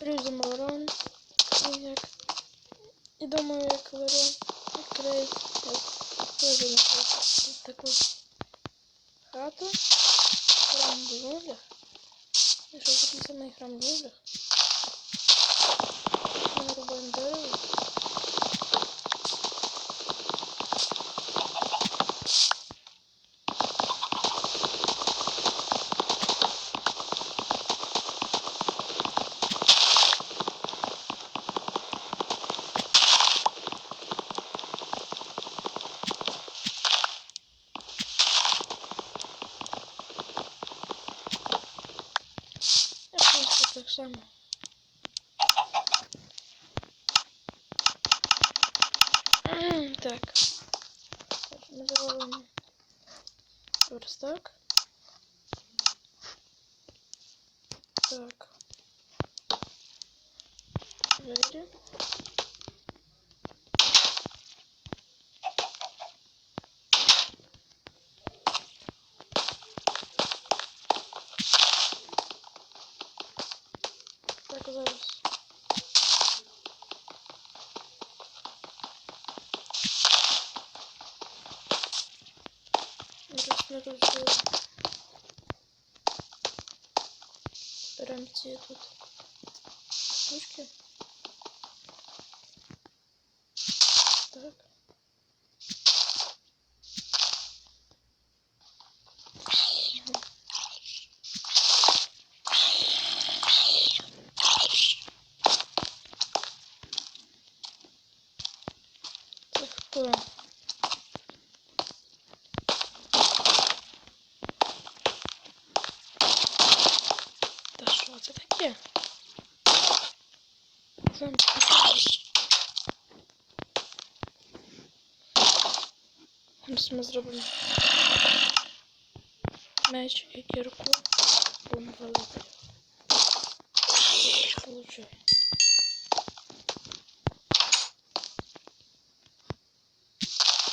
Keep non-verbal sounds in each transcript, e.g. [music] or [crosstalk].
Привіт, Лерон. І як. І думаю, як Лерон відкриє так, теж знаходиться таку хату. Храм в джунглях. І що такий самий храм в джунглях? Ми робимо дерево. Просто [clears throat] так само. М, Так. Так, Ми завалимо верстак. Так. Двері. Так, зараз. Зараз не розжую. Беремо ці тут штучки. Так. Це хто? Та що це таке? Сам Зараз ми зробимо меч і кірку. Будемо валити.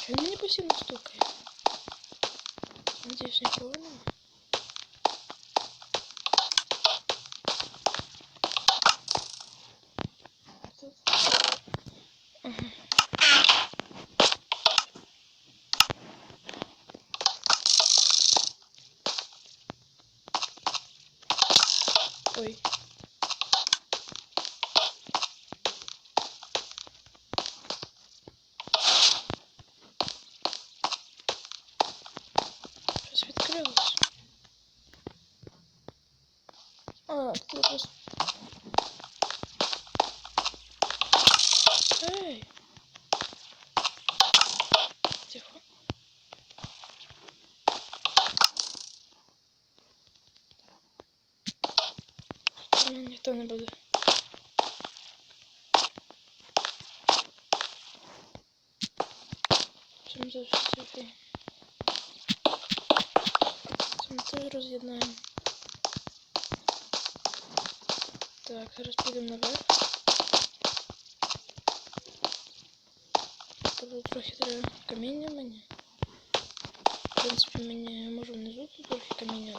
Получай. Чого він мені постійно стукає? Надіюсь, нікого немає. Тут. Ага. Ой. А, тут просто... Эй! Тихо. Ну, ніхто не буде. Чим це все таке? Цим це роз'єднаємо. Так, зараз підемо наверх. Тобто трохи треба каміння мені. В принципі, мені я можу внизу тут трохи каміння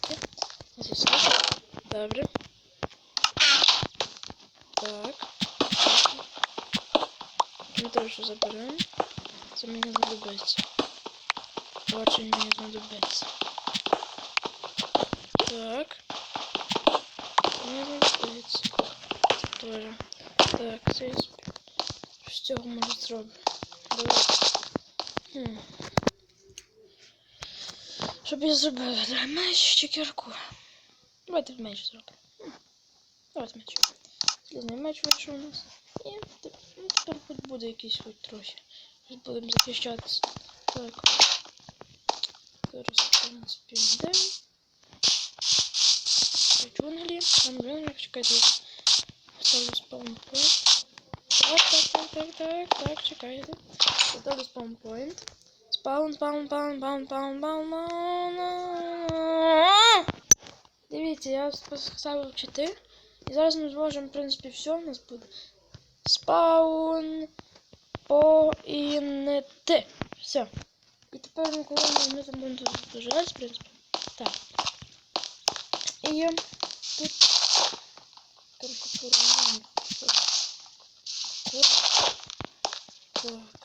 кирку. Кирочка. Що тут? О, слитки. Засушу. Добре. Так. Ми теж заберемо. Це мені знадобиться. Очень мені знадобиться. Так. Ну, Боже. Так, це я з цього може зроблю. Давай. Хм. Щоб я зробив для меч чи кірку. Давайте меч зробимо. Хм. Давайте меч. Залізний меч вийшов у нас. І теп- ну, тепер хоч буде якийсь хоч трохи. Хоч будемо захищатися. Так. Зараз, в принципі, йдемо. Джунглі. Там джунглі, чекайте, я ставлю спаунпоінт. Так, так, так, так, так, так, чекайте. Ставлю спаунпоінт. Спаун, спаун, спаун, спаун, спаун, спаун, спаун. Дивіться, я поставив 4. І зараз ми зможемо, в принципі, все у нас буде. Спаун поінти. Все. І тепер, ну, коли ми, ми там будемо тут доживати, в принципі. Так. І тут. Короче, поругаємо. Так. Так. Так. Так.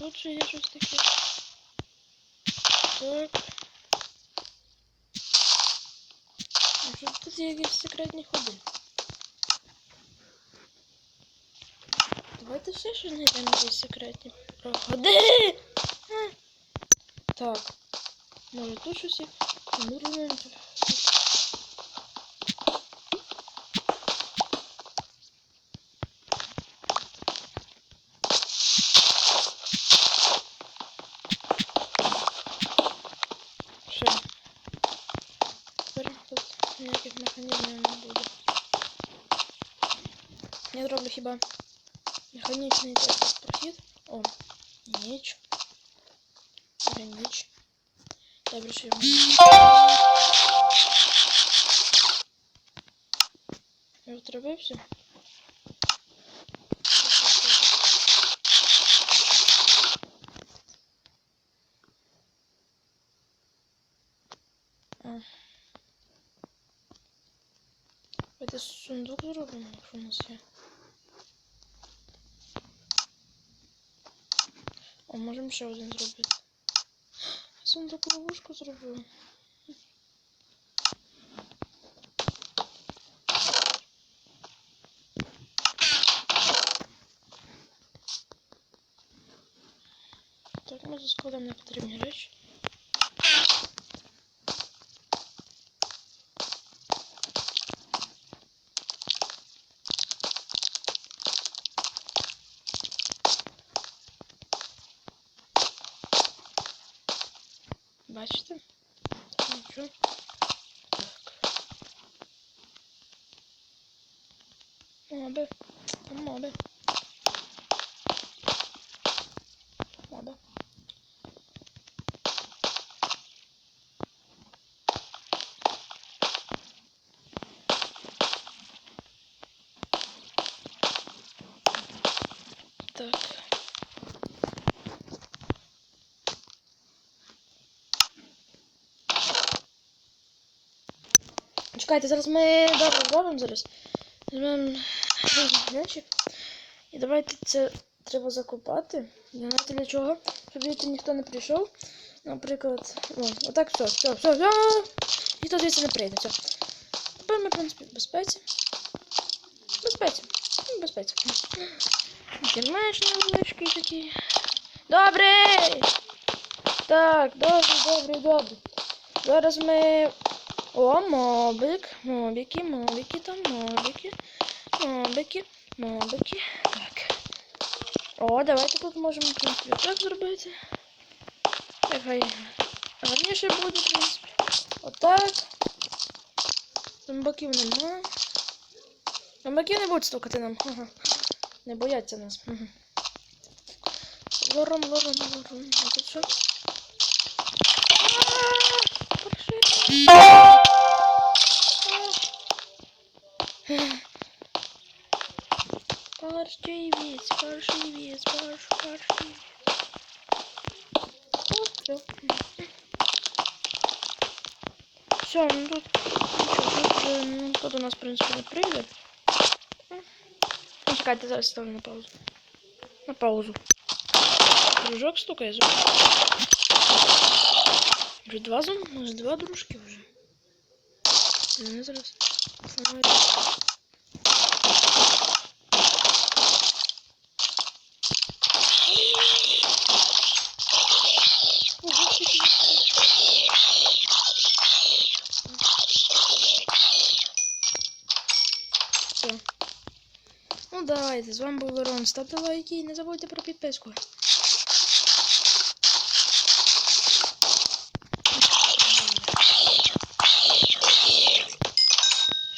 тут же є щось таке. Так. Може тут є якісь секретні ходи. Давайте все ще знайдемо якісь секретні проходи. А. Так. Може тут щось є? Ну, Я зроблю хіба механічний такий прохід. О, ніч. Вже ніч. Добре, що я Я втробився. А. Давайте сундук зробимо, якщо у нас є. О, можемо ще один зробити. [gasps] Сундук ловушку зробив. Так, ми складемо непотрібні речі. Бачите? Нічого. Так. Моби. Там моби. Моби. Так. Чекайте, зараз ми добре зробимо зараз. М'ячик. І давайте це треба закопати. Я знаєте для чого? Щоб звідти ніхто не прийшов. Наприклад, ну, отак все, все, все, все. Ніхто звідси не прийде. Все. Тепер ми, в принципі, в безпеці. В безпеці. Ну, безпеці. Меч невеличкий такий. Добрий! Так, добрий, добрий, добрий. Зараз ми о, мобик, мобики, мобики, там мобики, мобики, мобики. Так. О, давайте тут можемо, так зробити. Нехай гарніше буде, в принципі. Отак. Зомбаків нема. Зомбаки не будуть стукати нам. Ага. Не бояться нас. Ага. Лором, лором, лором. А тут що? А, паршиві. Паршивец, паршивец, парш, паршивец. О, все. Все, ну тут нічого, тут вже ну, тут у нас, в принципі, не прийде. Ну, чекайте, зараз ставлю на паузу. На паузу. Дружок стукає звук. Вже два зум? У нас два дружки вже. Мене зараз. зламають. Ну давайте, з вами був Лерон. Ставте лайки і не забудьте про підписку.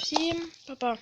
Всім па-па.